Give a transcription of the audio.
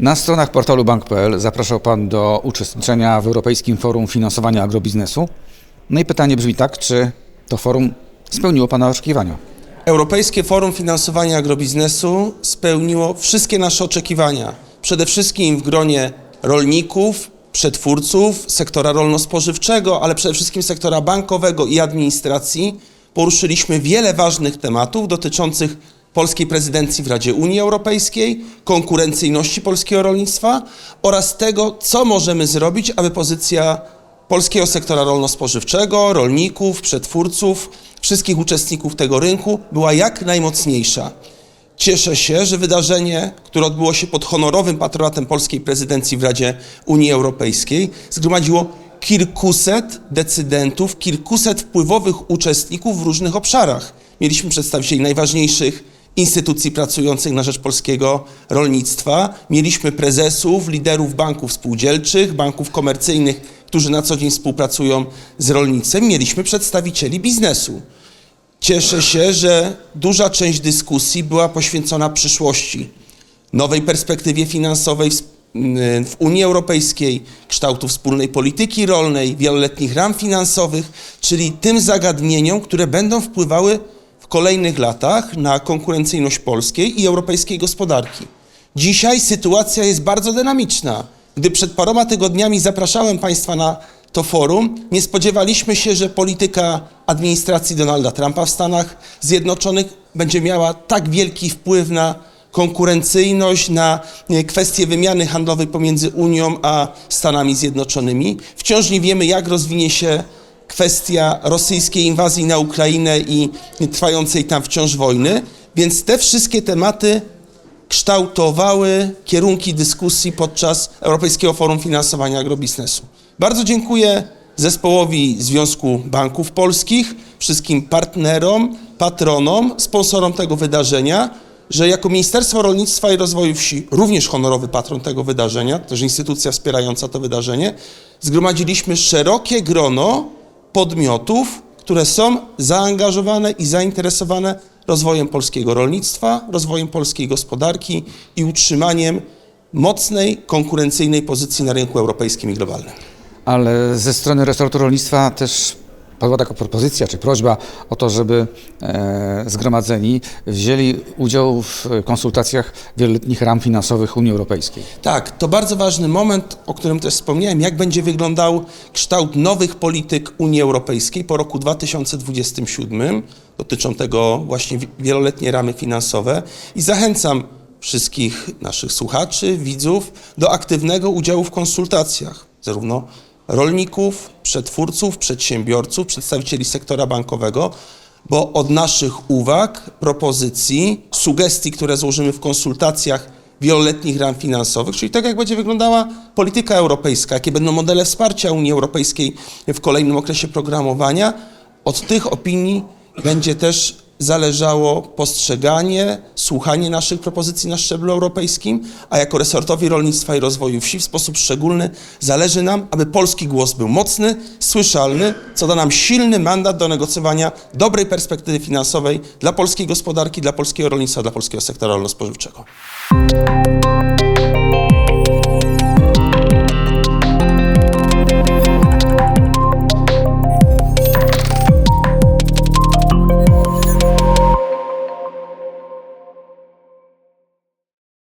Na stronach portalu bank.pl zapraszał Pan do uczestniczenia w Europejskim Forum Finansowania Agrobiznesu. No i pytanie brzmi tak, czy to forum spełniło Pana oczekiwania? Europejskie Forum Finansowania Agrobiznesu spełniło wszystkie nasze oczekiwania. Przede wszystkim w gronie rolników, przetwórców, sektora rolno-spożywczego, ale przede wszystkim sektora bankowego i administracji. Poruszyliśmy wiele ważnych tematów dotyczących polskiej prezydencji w Radzie Unii Europejskiej, konkurencyjności polskiego rolnictwa oraz tego, co możemy zrobić, aby pozycja polskiego sektora rolno-spożywczego, rolników, przetwórców, wszystkich uczestników tego rynku była jak najmocniejsza. Cieszę się, że wydarzenie, które odbyło się pod honorowym patronatem polskiej prezydencji w Radzie Unii Europejskiej, zgromadziło kilkuset decydentów, kilkuset wpływowych uczestników w różnych obszarach. Mieliśmy przedstawicieli najważniejszych instytucji pracujących na rzecz polskiego rolnictwa, mieliśmy prezesów, liderów banków spółdzielczych, banków komercyjnych, którzy na co dzień współpracują z rolnictwem, mieliśmy przedstawicieli biznesu. Cieszę się, że duża część dyskusji była poświęcona przyszłości, nowej perspektywie finansowej w, w Unii Europejskiej, kształtu wspólnej polityki rolnej, wieloletnich ram finansowych, czyli tym zagadnieniom, które będą wpływały kolejnych latach na konkurencyjność polskiej i europejskiej gospodarki. Dzisiaj sytuacja jest bardzo dynamiczna. Gdy przed paroma tygodniami zapraszałem Państwa na to forum, nie spodziewaliśmy się, że polityka administracji Donalda Trumpa w Stanach Zjednoczonych będzie miała tak wielki wpływ na konkurencyjność, na e, kwestie wymiany handlowej pomiędzy Unią a Stanami Zjednoczonymi. Wciąż nie wiemy, jak rozwinie się kwestia rosyjskiej inwazji na Ukrainę i trwającej tam wciąż wojny, więc te wszystkie tematy kształtowały kierunki dyskusji podczas Europejskiego Forum Finansowania Agrobiznesu. Bardzo dziękuję zespołowi Związku Banków Polskich, wszystkim partnerom, patronom, sponsorom tego wydarzenia, że jako Ministerstwo Rolnictwa i Rozwoju Wsi, również honorowy patron tego wydarzenia, też instytucja wspierająca to wydarzenie, zgromadziliśmy szerokie grono podmiotów, które są zaangażowane i zainteresowane rozwojem polskiego rolnictwa, rozwojem polskiej gospodarki i utrzymaniem mocnej, konkurencyjnej pozycji na rynku europejskim i globalnym. Ale ze strony resortu rolnictwa też padła taka propozycja czy prośba o to, żeby e, zgromadzeni wzięli udział w konsultacjach wieloletnich ram finansowych Unii Europejskiej. Tak, to bardzo ważny moment, o którym też wspomniałem, jak będzie wyglądał kształt nowych polityk Unii Europejskiej po roku 2027. Dotyczą tego właśnie wi- wieloletnie ramy finansowe i zachęcam wszystkich naszych słuchaczy, widzów do aktywnego udziału w konsultacjach, zarówno rolników, przetwórców, przedsiębiorców, przedstawicieli sektora bankowego, bo od naszych uwag, propozycji, sugestii, które złożymy w konsultacjach wieloletnich ram finansowych, czyli tak jak będzie wyglądała polityka europejska, jakie będą modele wsparcia Unii Europejskiej w kolejnym okresie programowania, od tych opinii będzie też zależało postrzeganie, słuchanie naszych propozycji na szczeblu europejskim, a jako resortowi rolnictwa i rozwoju wsi w sposób szczególny zależy nam, aby polski głos był mocny, słyszalny, co da nam silny mandat do negocjowania dobrej perspektywy finansowej dla polskiej gospodarki, dla polskiego rolnictwa, dla polskiego sektora rolno-spożywczego.